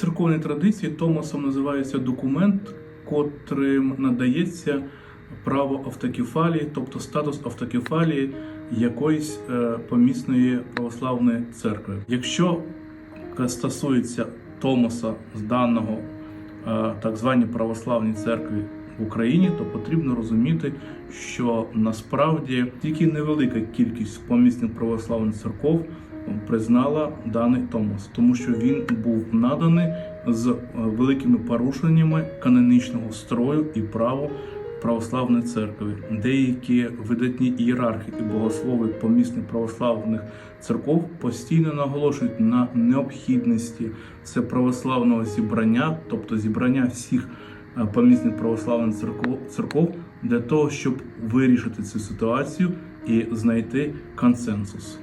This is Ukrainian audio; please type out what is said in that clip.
церковній традиції Томасом називається документ, котрим надається право автокефалії, тобто статус автокефалії якоїсь е, помісної православної церкви. Якщо стосується Томоса з даного е, так званій православній церкві Україні, то потрібно розуміти, що насправді тільки невелика кількість помісних православних церков признала даний Томос, тому що він був наданий з е, великими порушеннями канонічного строю і права православної церкви. Деякі видатні ієрархи і богослови помісних православних церков постійно наголошують на необхідності це православного зібрання, тобто зібрання всіх помісних православних церков, церков для того, щоб вирішити цю ситуацію і знайти консенсус.